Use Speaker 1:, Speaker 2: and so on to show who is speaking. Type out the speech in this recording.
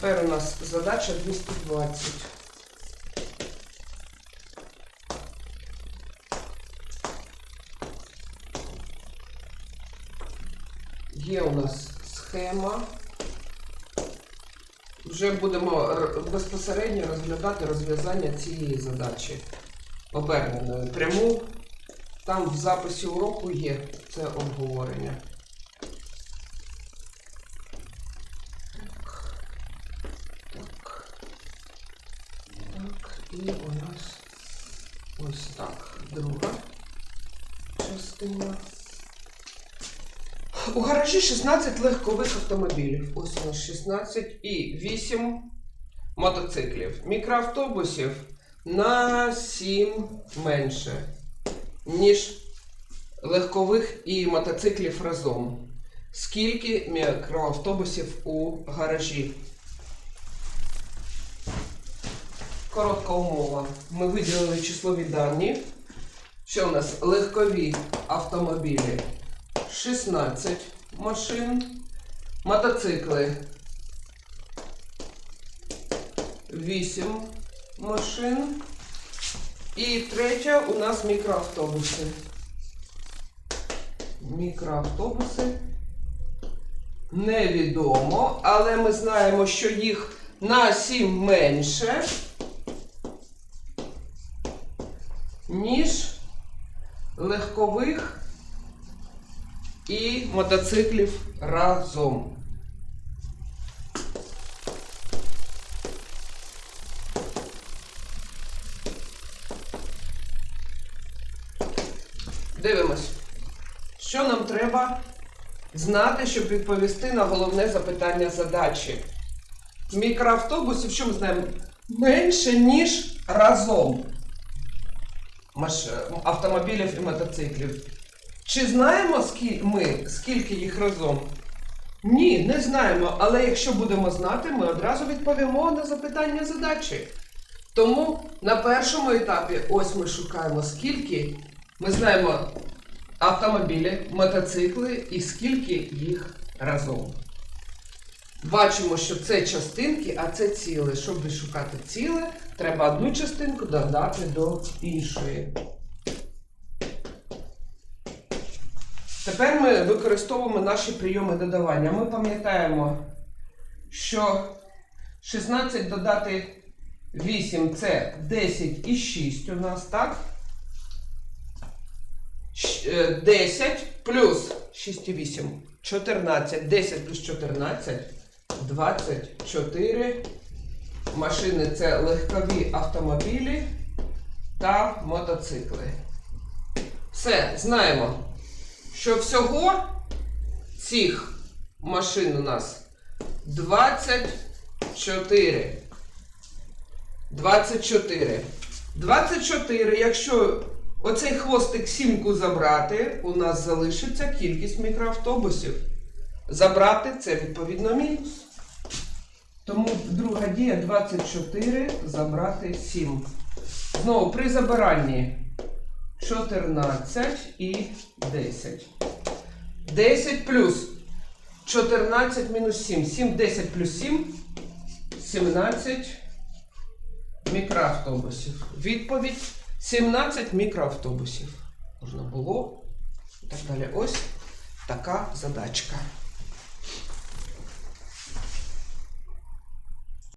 Speaker 1: Тепер у нас задача 220. Є у нас схема. Вже будемо безпосередньо розглядати розв'язання цієї задачі оберненою. Пряму там в записі уроку є це обговорення. Так. Так, і у нас ось так. Друга частина. У гаражі 16 легкових автомобілів. Ось у нас 16 і 8 мотоциклів. Мікроавтобусів на 7 менше, ніж легкових і мотоциклів разом. Скільки мікроавтобусів у гаражі? Коротка умова. Ми виділили числові дані. Що у нас легкові автомобілі 16 машин, мотоцикли 8 машин. І третя у нас мікроавтобуси. Мікроавтобуси невідомо, але ми знаємо, що їх на 7 менше, ніж легкових і мотоциклів разом. Дивимось, що нам треба знати, щоб відповісти на головне запитання задачі. Мікроавтобусів, що ми знаємо, менше, ніж разом маш... автомобілів і мотоциклів. Чи знаємо скі... ми, скільки їх разом? Ні, не знаємо. Але якщо будемо знати, ми одразу відповімо на запитання задачі. Тому на першому етапі ось ми шукаємо скільки. Ми знаємо автомобілі, мотоцикли і скільки їх разом. Бачимо, що це частинки, а це ціле. Щоб відшукати ціле, треба одну частинку додати до іншої. Тепер ми використовуємо наші прийоми додавання. Ми пам'ятаємо, що 16 додати 8 це 10 і 6 у нас, так? Е, 10 плюс 6 і 8 14. 10 плюс 14 24. Машини це легкові автомобілі та мотоцикли. Все, знаємо, що всього цих машин у нас 24. 24. 24, якщо оцей хвостик сімку забрати, у нас залишиться кількість мікроавтобусів. Забрати це відповідно мінус. Тому друга дія 24 забрати 7. Знову при забиранні 14 і 10. 10 плюс 14 мінус 7. 7, 10 плюс 7. 17 мікроавтобусів. Відповідь 17 мікроавтобусів. Можна було. І так далі. Ось така задачка.